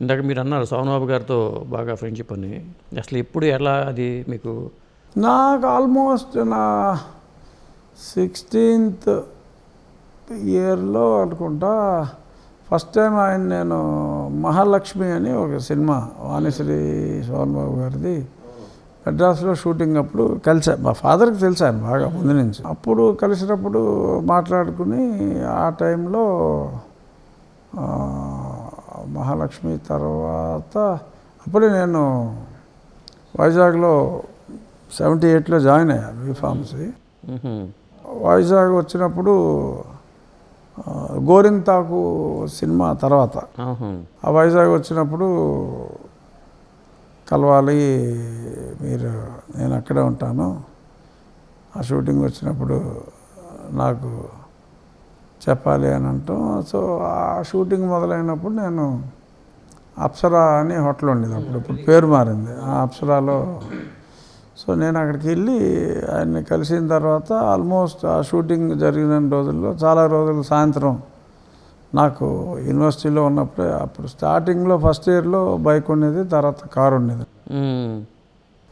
ఇందాక మీరు అన్నారు సోమబాబు గారితో బాగా ఫ్రెండ్షిప్ అని అసలు ఎప్పుడు ఎలా అది మీకు? నాకు ఆల్మోస్ట్ నా సిక్స్టీన్త్ ఇయర్లో అనుకుంటా ఫస్ట్ టైం ఆయన నేను మహాలక్ష్మి అని ఒక సినిమా వాణిశ్రీ సోహన్ బాబు గారిది. మెడ్రాస్లో షూటింగ్ అప్పుడు కలిసా మా ఫాదర్కి తెలిసాను బాగా ముందు నుంచి. అప్పుడు కలిసినప్పుడు మాట్లాడుకుని ఆ టైంలో మహాలక్ష్మి తర్వాత అప్పుడే నేను వైజాగ్లో సెవెంటీ ఎయిట్లో జాయిన్ అయ్యాను బీ ఫార్మసీ. వైజాగ్ వచ్చినప్పుడు గోరింతాకు సినిమా తర్వాత. ఆ వైజాగ్ వచ్చినప్పుడు కలవాలి మీరు నేను అక్కడే ఉంటాను ఆ షూటింగ్ వచ్చినప్పుడు నాకు చెప్పాలి అని అంటాం. సో ఆ షూటింగ్ మొదలైనప్పుడు నేను అప్సరా అని హోటల్ ఉండేది అప్పుడు. ఇప్పుడు పేరు మారింది. ఆ అప్సరాలో సో నేను అక్కడికి వెళ్ళి ఆయన్ని కలిసిన తర్వాత ఆల్మోస్ట్ ఆ షూటింగ్ జరిగిన రోజుల్లో చాలా రోజులు సాయంత్రం నాకు యూనివర్సిటీలో ఉన్నప్పుడే అప్పుడు స్టార్టింగ్లో ఫస్ట్ ఇయర్లో బైక్ ఉండేది తర్వాత కారు ఉండేది.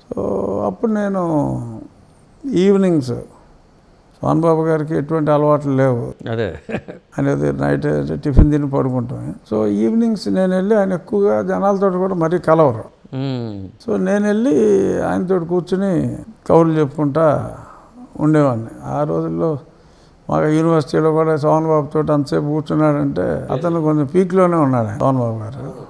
సో అప్పుడు నేను ఈవినింగ్స్ సోన్ బాబు గారికి ఎటువంటి అలవాట్లు లేవు. అదే. అనేది నైట్ టిఫిన్ తిని పడుకుంటాం. సో ఈవినింగ్స్ నేను వెళ్ళి ఆయన ఎక్కువగా జనాలతో కూడా మరీ కలవరు. సో నేను వెళ్ళి ఆయనతో కూర్చుని కౌలు చెప్పుకుంటా ఉండేవాడిని. ఆ రోజుల్లో మాకు యూనివర్సిటీలో కూడా సోహన్ బాబు తోటి అంతసేపు కూర్చున్నాడంటే అతను కొంచెం పీక్లోనే ఉన్నాడు సోహన్ బాబు గారు.